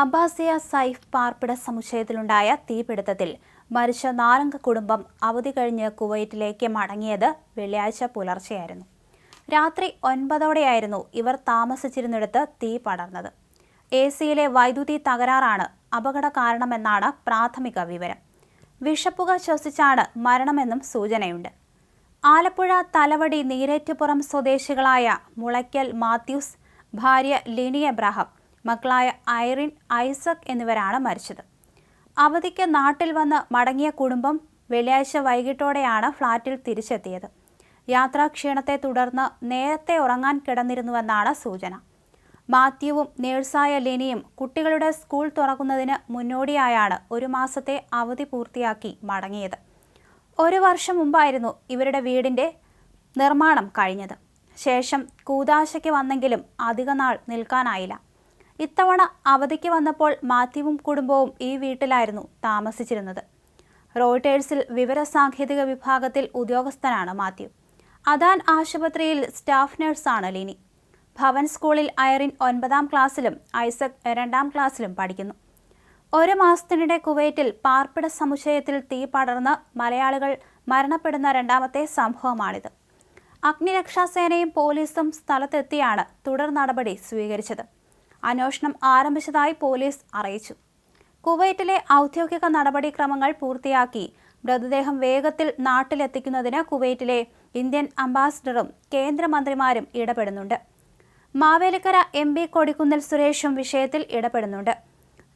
അബ്ബാസിയ Saif പാർപ്പിട സമുച്ചയത്തിലുണ്ടായ തീപിടുത്തത്തിൽ മരിച്ച നാലംഗ കുടുംബം അവധി കഴിഞ്ഞ് കുവൈറ്റിലേക്ക് മടങ്ങിയത് വെള്ളിയാഴ്ച പുലർച്ചെയായിരുന്നു. രാത്രി ഒൻപതോടെയായിരുന്നു ഇവർ താമസിച്ചിരുന്നിടത്ത് തീ പടർന്നത്. എ സിയിലെ വൈദ്യുതി തകരാറാണ് അപകട കാരണമെന്നാണ് പ്രാഥമിക വിവരം. വിഷപ്പുക ശ്വസിച്ചാണ് മരണമെന്നും സൂചനയുണ്ട്. ആലപ്പുഴ തലവടി നീരേറ്റുപുറം സ്വദേശികളായ മുളയ്ക്കൽ മാത്യൂസ് ഭാര്യ ലിനി എബ്രാഹാം മക്കളായ ഐറിൻ ഐസക് എന്നിവരാണ് മരിച്ചത്. അവധിക്ക് നാട്ടിൽ വന്ന് മടങ്ങിയ കുടുംബം വെള്ളിയാഴ്ച വൈകിട്ടോടെയാണ് ഫ്ളാറ്റിൽ തിരിച്ചെത്തിയത്. യാത്രാക്ഷീണത്തെ തുടർന്ന് നേരത്തെ ഉറങ്ങാൻ കിടന്നിരുന്നുവെന്നാണ് സൂചന. മാത്യുവും നേഴ്സായ ലെനിയും കുട്ടികളുടെ സ്കൂൾ തുറക്കുന്നതിന് മുന്നോടിയായാണ് ഒരു മാസത്തെ അവധി പൂർത്തിയാക്കി മടങ്ങിയത്. ഒരു വർഷം മുമ്പായിരുന്നു ഇവരുടെ വീടിന്റെ നിർമ്മാണം കഴിഞ്ഞത്. ശേഷം കൂതാശയ്ക്ക് വന്നെങ്കിലും അധികനാൾ നിൽക്കാനായില്ല. ഇത്തവണ അവധിക്ക് വന്നപ്പോൾ മാത്യുവും കുടുംബവും ഈ വീട്ടിലായിരുന്നു താമസിച്ചിരുന്നത്. റോയിട്ടേഴ്സിൽ വിവരസാങ്കേതിക വിഭാഗത്തിൽ ഉദ്യോഗസ്ഥനാണ് മാത്യു. അദാൻ ആശുപത്രിയിൽ സ്റ്റാഫ് നഴ്സാണ് ലിനി. ഭവൻ സ്കൂളിൽ ഐറിൻ ഒൻപതാം ക്ലാസ്സിലും ഐസക് രണ്ടാം ക്ലാസ്സിലും പഠിക്കുന്നു. ഒരു മാസത്തിനിടെ കുവൈറ്റിൽ പാർപ്പിട സമുച്ചയത്തിൽ തീ പടർന്ന് മലയാളികൾ മരണപ്പെടുന്ന രണ്ടാമത്തെ സംഭവമാണിത്. അഗ്നിരക്ഷാസേനയും പോലീസും സ്ഥലത്തെത്തിയാണ് തുടർ നടപടി സ്വീകരിച്ചത്. അന്വേഷണം ആരംഭിച്ചതായി പോലീസ് അറിയിച്ചു. കുവൈറ്റിലെ ഔദ്യോഗിക നടപടിക്രമങ്ങൾ പൂർത്തിയാക്കി മൃതദേഹം വേഗത്തിൽ നാട്ടിലെത്തിക്കുന്നതിന് കുവൈറ്റിലെ ഇന്ത്യൻ അംബാസിഡറും കേന്ദ്രമന്ത്രിമാരും ഇടപെടുന്നുണ്ട്. മാവേലിക്കര എം പി കൊടിക്കുന്നിൽ സുരേഷും വിഷയത്തിൽ ഇടപെടുന്നുണ്ട്.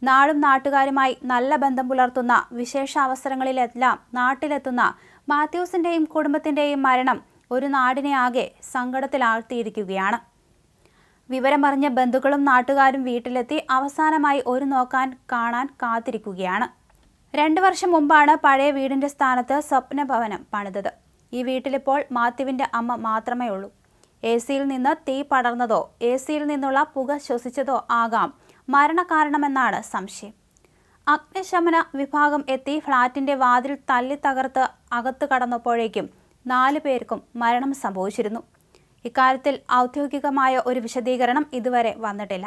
നാടും നാട്ടുകാരുമായി നല്ല ബന്ധം പുലർത്തുന്ന വിശേഷ അവസരങ്ങളിലെല്ലാം നാട്ടിലെത്തുന്ന മാത്യൂസിന്റെയും കുടുംബത്തിന്റെയും മരണം ഒരു നാടിനെ ആകെ സങ്കടത്തിലാഴ്ത്തിയിരിക്കുകയാണ്. വിവരമറിഞ്ഞ ബന്ധുക്കളും നാട്ടുകാരും വീട്ടിലെത്തി അവസാനമായി ഒരു നോക്കാൻ കാണാൻ കാത്തിരിക്കുകയാണ്. രണ്ടു വർഷം മുമ്പാണ് പഴയ വീടിന്റെ സ്ഥാനത്ത് സ്വപ്നഭവനം പണിതത്. ഈ വീട്ടിലിപ്പോൾ മാത്യുവിന്റെ അമ്മ മാത്രമേ ഉള്ളൂ എ സിയിൽ നിന്ന് തീ പടർന്നതോ എ സിയിൽ നിന്നുള്ള പുക ശ്വസിച്ചതോ ആകാം മരണകാരണമെന്നാണ് സംശയം. അഗ്നിശമന വിഭാഗം എത്തി ഫ്ളാറ്റിന്റെ വാതിൽ തല്ലി തകർത്ത് അകത്തു കടന്നപ്പോഴേക്കും നാലു പേർക്കും മരണം സംഭവിച്ചിരുന്നു. ഇക്കാര്യത്തിൽ ഔദ്യോഗികമായ ഒരു വിശദീകരണം ഇതുവരെ വന്നിട്ടില്ല.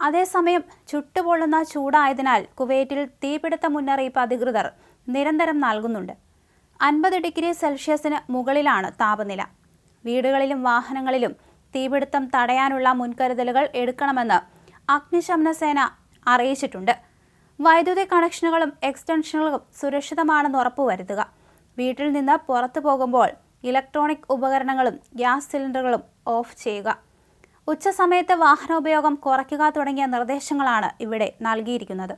അതേസമയം ചുട്ടുപൊള്ളുന്ന ചൂടായതിനാൽ കുവൈറ്റിൽ തീപിടുത്ത മുന്നറിയിപ്പ് അധികൃതർ നിരന്തരം നൽകുന്നുണ്ട്. അൻപത് ഡിഗ്രി സെൽഷ്യസിന് മുകളിലാണ് താപനില. വീടുകളിലും വാഹനങ്ങളിലും തീപിടുത്തം തടയാനുള്ള മുൻകരുതലുകൾ എടുക്കണമെന്ന് അഗ്നിശമന സേന അറിയിച്ചിട്ടുണ്ട്. വൈദ്യുതി കണക്ഷനുകളും എക്സ്റ്റൻഷനുകളും സുരക്ഷിതമാണെന്ന് ഉറപ്പുവരുത്തുക. വീട്ടിൽ നിന്ന് പുറത്തു പോകുമ്പോൾ ഇലക്ട്രോണിക് ഉപകരണങ്ങളും ഗ്യാസ് സിലിണ്ടറുകളും ഓഫ് ചെയ്യുക. ഉച്ചസമയത്ത് വാഹനോപയോഗം കുറയ്ക്കുക തുടങ്ങിയ നിർദ്ദേശങ്ങളാണ് ഇവിടെ നൽകിയിരിക്കുന്നത്.